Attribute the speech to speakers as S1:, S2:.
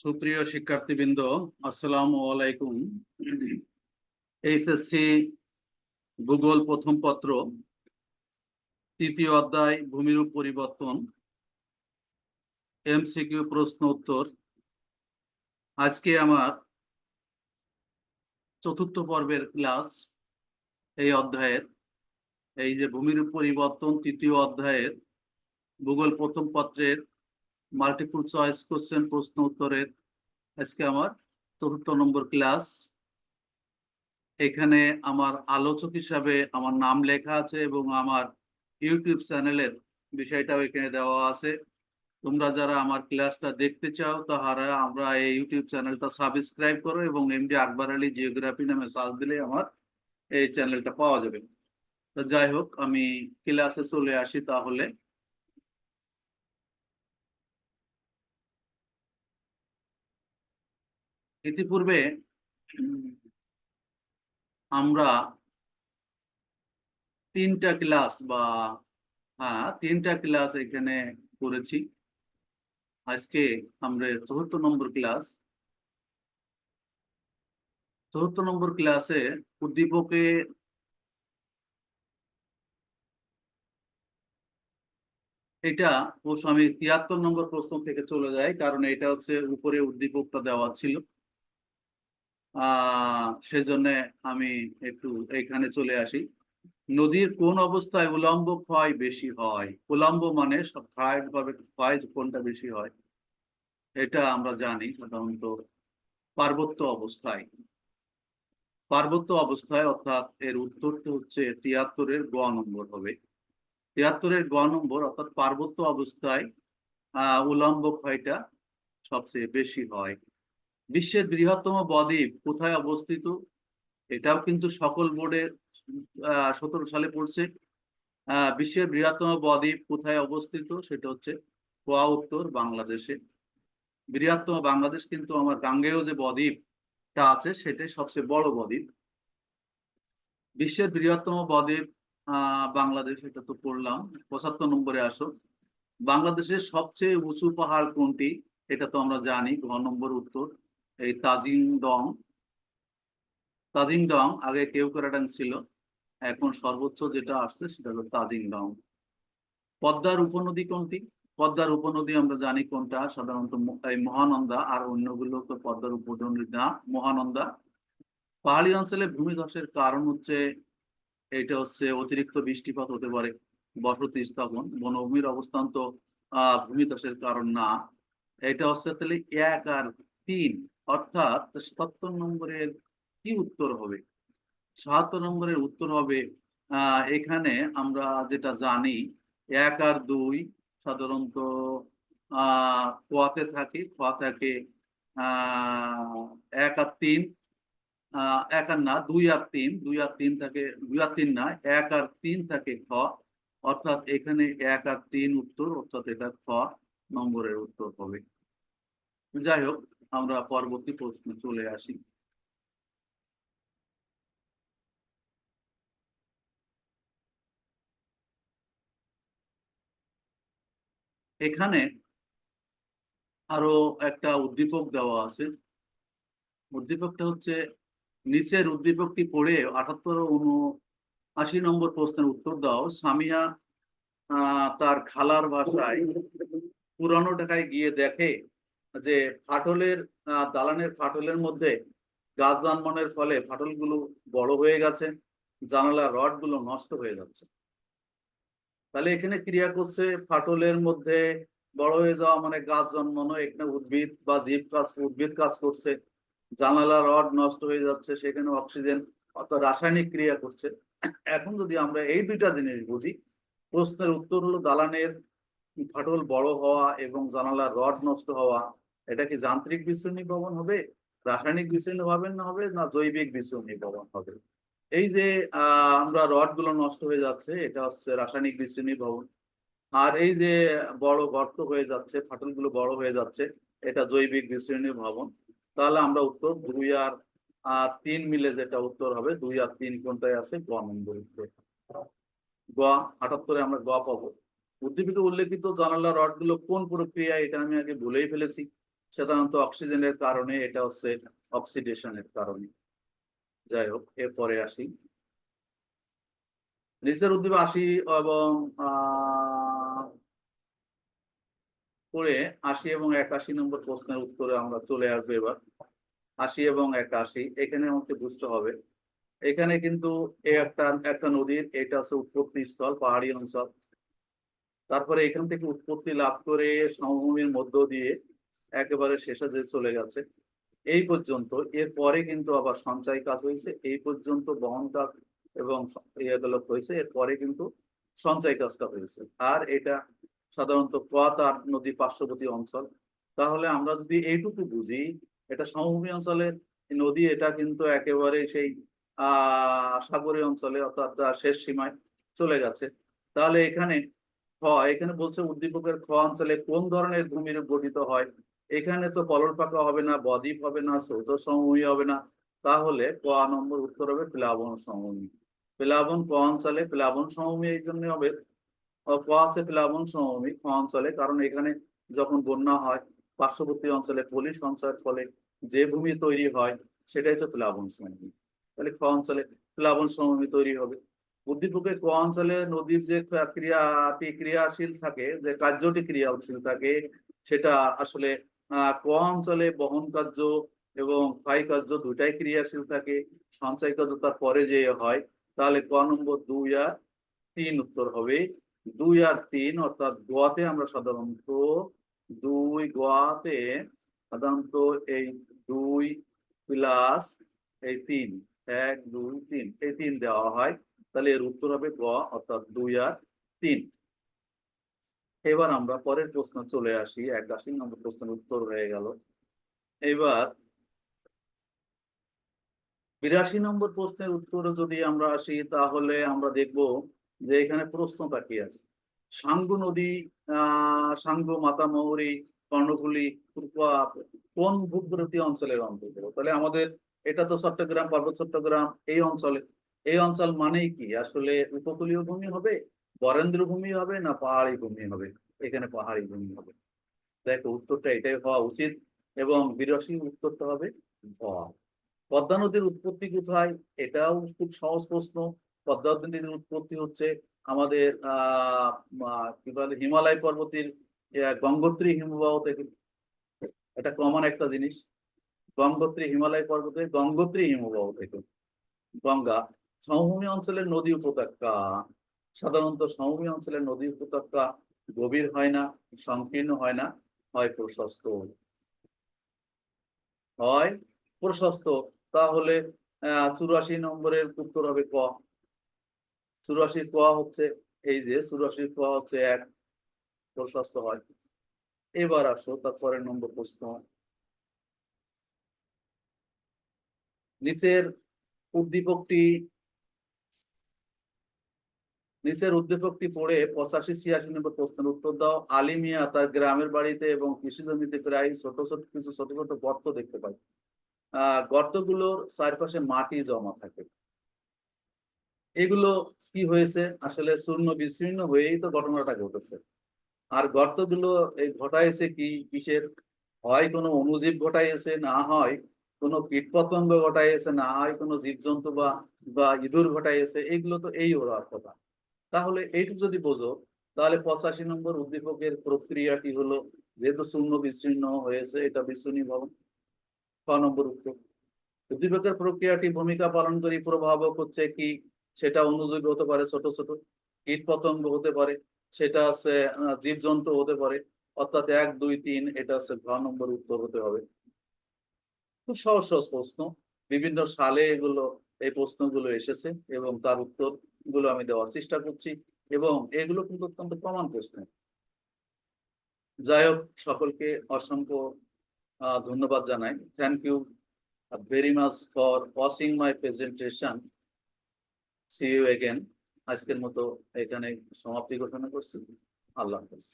S1: সুপ্রিয় শিক্ষার্থীবৃন্দ, আসসালামু আলাইকুম। এইচএসসি ভূগোল প্রথম পত্র, তৃতীয় অধ্যায়, ভূমিরূপ পরিবর্তন, এমসিকিউ প্রশ্ন উত্তর। আজকে আমার চতুর্থ পর্বের ক্লাস, এই অধ্যায়ের, এই যে ভূমিরূপ পরিবর্তন, তৃতীয় অধ্যায়ের ভূগোল প্রথম পত্রের মাল্টিপল চয়েস কোশ্চেন প্রশ্ন উত্তরের। আজকে আমার চতুর্থ নম্বর ক্লাস এখানে আমার আলোচক হিসাবে আমার নাম লেখা আছে এবং আমার ইউটিউব চ্যানেলের বিষয়টাও এখানে দেওয়া আছে। তোমরা যারা আমার ক্লাসটা দেখতে চাও, তাহারা আমরা এই ইউটিউব চ্যানেলটা সাবস্ক্রাইব করো এবং এমডি আকবর আলী জিওগ্রাফি নামে সার্চ দিলে আমার এই চ্যানেলটা পাওয়া যাবে। তো যাই হোক, আমি ক্লাসে চলে আসি তাহলে। ইতিপূর্বে আমরা তিনটা ক্লাস বা হ্যাঁ তিনটা ক্লাস এখানে করেছি। আজকে আমরা চতুর্থ নম্বর ক্লাস। চতুর্থ নম্বর ক্লাসে উদ্দীপকে এটা অবশ্য আমি তিয়াত্তর নম্বর প্রশ্ন থেকে চলে যাই, কারণ এটা হচ্ছে উপরে উদ্দীপকটা দেওয়া ছিল। সেজন্য আমি একটু এখানে চলে আসি। নদীর কোন অবস্থায় উলম্ব ক্ষয় বেশি হয়? উলম্ব মানে সব ভাবে ক্ষয় কোনটা বেশি হয়? এটা আমরা জানি সাধারণত পার্বত্য অবস্থায়। পার্বত্য অবস্থায় অর্থাৎ এর উত্তরটা হচ্ছে তিয়াত্তরের গ নম্বর হবে। তিয়াত্তরের গ নম্বর অর্থাৎ পার্বত্য অবস্থায় আহ উলম্ব ক্ষয়টা সবচেয়ে বেশি হয়। বিশ্বের বৃহত্তম বদ্বীপ কোথায় অবস্থিত? এটাও কিন্তু সকল বোর্ডে সতেরো সালে পড়ছে। বিশ্বের বৃহত্তম বদ্বীপ কোথায় অবস্থিত? সেটা হচ্ছে গোয়া, উত্তর বাংলাদেশে। বৃহত্তম বাংলাদেশ কিন্তু আমার গাঙ্গেয় যে বদ্বীপটা আছে, সেটাই সবচেয়ে বড় বদ্বীপ। বিশ্বের বৃহত্তম বদ্বীপ বাংলাদেশ, এটা তো পড়লাম। পঁচাত্তর নম্বরে আসো। বাংলাদেশের সবচেয়ে উঁচু পাহাড় কোনটি? এটা তো আমরা জানি, ঘ নম্বর উত্তর। এই তাজিং ডং। তাজিং ডং আগে কেউ কেরাডাং ছিল, এখন সর্বোচ্চ যেটা আসছে সেটা হলো তাজিং ডং। পদ্মার উপনদী কোনটি? পদ্মার উপনদী আমরা জানি কোনটা, সাধারণত এই মহানন্দা আর অন্যগুলো তো পদ্মার উপনদী না, মহানন্দা। পাহাড়ি অঞ্চলে ভূমিধসের কারণ হচ্ছে, এটা হচ্ছে অতিরিক্ত বৃষ্টিপাত হতে পারে, বসতি স্থাপন, বনভূমির অবস্থান তো, আহ, ভূমিধসের কারণ না। এটা হচ্ছে তাহলে এক আর তিন। অর্থাৎ সাতাত্তর নম্বরের কি উত্তর হবে? সাতাত্তর নম্বরের উত্তর হবে এখানে আমরা যেটা জানি, এক আর দুই সাধারণত খোয়াতে থাকে, খোয়া থাকে এক আর তিন এক আর না, দুই আর তিন, দুই আর তিন থাকে, দুই আর তিন না, এক আর তিন থাকে খ, অর্থাৎ এখানে এক আর তিন উত্তর, অর্থাৎ এটা খ নম্বরের উত্তর হবে। যাই হোক আমরা পরবর্তী প্রশ্নে চলে আসি। এখানে আরও একটা উদ্দীপক দেওয়া আছে। উদ্দীপকটা হচ্ছে, নিচের উদ্দীপকটি পড়ে আটাত্তর উনআশি নম্বর প্রশ্নের উত্তর দাও। সামিয়া তার খালার ভাষায় পুরানো ঢাকায় গিয়ে দেখে যে ফাটলের দালানের ফাটলের মধ্যে গাছ জন্মানোর ফলে ফাটলগুলো বড় হয়ে গেছে জানালা রডগুলো নষ্ট হয়ে যাচ্ছে। তাহলে এখানে ক্রিয়া করছে ফাটলের মধ্যে বড় হয়ে যাওয়া মানে গাছ জন্মানো, এখানে উদ্ভিদ বা জীব কাজ, উদ্ভিদ কাজ করছে, জানালা রড নষ্ট হয়ে যাচ্ছে, সেখানে অক্সিজেন অর্থাৎ রাসায়নিক ক্রিয়া করছে। এখন যদি আমরা এই দুইটা জিনিস বুঝি, প্রশ্নের উত্তর হলো দালানের ফাটল বড় হওয়া এবং জানালার রড নষ্ট হওয়া এটা কি যান্ত্রিক বিচ্ছুরণ ভবন হবে, রাসায়নিক বিচ্ছুরণ ভবন হবে, না জৈবিক বিচ্ছুরণ ভবন হবে? এই যে আমরা রডগুলো নষ্ট হয়ে যাচ্ছে, এটা হচ্ছে রাসায়নিক বিচ্ছুরণ ভবন। আর এই যে, বড় গর্ত হয়ে যাচ্ছে, ফাটলগুলো বড় হয়ে যাচ্ছে, এটা জৈবিক বিচ্ছুরণ ভবন। তাহলে আমরা উত্তর দুই আর তিন মিলে যেটা উত্তর হবে, দুই আর তিন কোনটায় আছে? গ নম্বর উত্তর। গ, আটাত্তরে আমরা গ পাবো। উদ্দীপিকা উল্লেখিত জানালা রডগুলো কোন প্রক্রিয়া এটা আমি আগে ভুলেই ফেলেছি। সাধারণত অক্সিজেনের কারণে, এটা হচ্ছে অক্সিডেশনের কারণে। যাই হোক, এরপরে আসি। নিচের উদ্দীপ আসি এবং করে আশি এবং একাশি নম্বর প্রশ্নের উত্তরে আমরা চলে আসব এবার। আশি এবং একাশি, এখানে আমাকে বুঝতে হবে। এখানে কিন্তু একটা একটা নদীর, এটা হচ্ছে উৎপত্তি স্থল, পাহাড়ি অঞ্চল। তারপরে এখান থেকে উৎপত্তি লাভ করে সমভূমির মধ্য দিয়ে একেবারে শেষে যে চলে গেছে। এই পর্যন্ত এরপরে কিন্তু আবার সঞ্চয় কাজ হয়েছে, এই পর্যন্ত বহন কাজ এবং ইয়েগুলো হয়েছে এরপরে কিন্তু সঞ্চয় কাজটা হয়েছে। আর এটা সাধারণত কোয়াতার নদী পার্শ্ববর্তী অঞ্চল। তাহলে আমরা যদি এইটুকু বুঝি, এটা সমভূমি অঞ্চলের নদী, এটা কিন্তু একেবারে সেই আহ সাগরীয় অঞ্চলে অর্থাৎ শেষ সীমায় চলে গেছে। তাহলে এখানে খ, এখানে বলছে উদ্দীপকের খ অঞ্চলে কোন ধরনের ভূমির গঠিত হয়? এখানে তো পলল পাকা হবে না, বদ্বীপ হবে না, সৌধ সমভূমি হবে না। তাহলে ক নম্বর উত্তর হবে প্লাবন সমভূমি। প্লাবন ক অঞ্চলে প্লাবন সমভূমি এই জন্য হবে। ক আছে প্লাবন সমভূমি ক অঞ্চলে, কারণ এখানে যখন বন্যা হয়, পার্শ্ববর্তী অঞ্চলে পলি সঞ্চয়ের ফলে যে ভূমি তৈরি হয়, সেটাই তো প্লাবন সমভূমি। তাহলে ক অঞ্চলে প্লাবন সমভূমি তৈরি হবে। উদ্দীপকে ক অঞ্চলে নদীর যে ক্রিয়াটি ক্রিয়াশীল থাকে, যে কার্যটি ক্রিয়াশীল থাকে, সেটা আসলে ক অঞ্চলে বহন কার্য এবং ক্ষয় কার্য দুটাই ক্রিয়াশীল থাকে, সঞ্চয় কার্য তার পরে যে হয়, তাহলে ক নম্বর দুই আর তিন উত্তর হবে। দুই আর তিন অর্থাৎ গোয়াতে আমরা সাধারণত দুই গোয়াতে সাধারণত এই দুই প্লাস এই তিন, এক, দুই, তিন, এই তিন দেওয়া হয়। তাহলে এর উত্তর হবে গ, অর্থাৎ দুই আর তিন। এবার আমরা পরের প্রশ্ন চলে আসি। একাশি নম্বর প্রশ্নের উত্তর হয়ে গেল। এবার বিরাশি নম্বর প্রশ্নের উত্তরে যদি আমরা আসি, তাহলে আমরা দেখব যে এখানে প্রশ্নটা কি আছে। সাঙ্গু নদী, আহ, সাঙ্গু মাতামৌরি কর্ণফুলি কোন ভূপ্রকৃতি অঞ্চলের অন্তর্গত? তাহলে আমাদের এটা তো চট্টগ্রাম, পার্বত্য চট্টগ্রাম, এই অঞ্চলে। এই অঞ্চল মানেই কি? আসলে উপকূলীয় ভূমি হবে বরেন্দ্র ভূমি হবে না পাহাড়ি ভূমি হবে? এখানে পাহাড়ি ভূমি হবে। দেখো উত্তরটা এটাই হওয়া উচিত এবং বিরাশি উত্তরটা হবে পদ্মা নদীর উৎপত্তি কোথায়? এটাও খুব সহজ প্রশ্ন। পদ্মা নদীর উৎপত্তি হচ্ছে আমাদের আহ, কি বলে হিমালয় পর্বতের গঙ্গোত্রী হিমবাহ থেকে এটা কমন একটা জিনিস। গঙ্গোত্রী হিমালয় পর্বতের গঙ্গোত্রী হিমবাহ থেকে গঙ্গা সমভূমি অঞ্চলের নদী উপত্যকা সাধারণত সমভূমি অঞ্চলের নদী উপত্যকা গভীর হয় না, সংকীর্ণ হয় না, হয় প্রশস্ত। হয় প্রশস্ত, তাহলে চুরাশি নম্বরের উত্তর হবে ক। চুরাশি ক হচ্ছে, এই যে চুরাশি ক হচ্ছে এক, প্রশস্ত হয়। এবার আসো তারপরের নম্বর প্রশ্ন। নিচের উদ্দীপকটি নিচের উদ্দীপকটি পড়ে পঁচাশি, ছিয়াশি নম্বর প্রশ্নের উত্তর দাও। আলিমিয়া তার গ্রামের বাড়িতে এবং কৃষি জমিতে প্রায় ছোট ছোট, কিছু ছোট ছোট গর্ত দেখতে পাই আহ, গর্তগুলোর চারপাশে মাটি জমা থাকে। এগুলো কি হয়েছে? আসলে শূন্য বিচ্ছিন্ন হয়েই তো ঘটনাটা ঘটেছে। আর গর্তগুলো এই ঘটাইছে কি কিসের? হয় কোনো অনুজীব ঘটাইছে? না হয়। কোনো কীটপতঙ্গ ঘটাইছে? না হয় কোনো জীবজন্তু বা বা ইঁদুর ঘটাইছে? এগুলো তো এই ওরা কথা। তাহলে এইটুকু যদি বোঝো, তাহলে পঁচাশি নম্বর উদ্দীপকের প্রক্রিয়াটি হলো, যেহেতু শূন্য বিচ্ছিন্ন হয়েছে, এটা বিচ্ছিন্ন ভবন। ছ নম্বর উত্তর উদ্দীপকের প্রক্রিয়াটি ভূমিকা পালন করে প্রভাবক হচ্ছে কি? সেটা অনুজীব হতে পারে, ছোট ছোট। কীট পতঙ্গ হতে পারে, সেটা আছে জীবজন্তু হতে পারে। অর্থাৎ এক, দুই, তিন, এটা হচ্ছে ঘ নম্বর উত্তর হতে হবে। খুব সহজ সহজ প্রশ্ন। বিভিন্ন সালে এগুলো এই প্রশ্নগুলো এসেছে এবং তার উত্তরগুলো আমি দেওয়ার চেষ্টা করছি এবং এগুলো কিন্তু অত্যন্ত কমন প্রশ্ন। যাই সকলকে অসংখ্য ধন্যবাদ জানাই। Thank you very much for watching my presentation see you again আজকের মতো এখানে সমাপ্তি ঘোষণা করছি। আল্লাহ হাফেজ।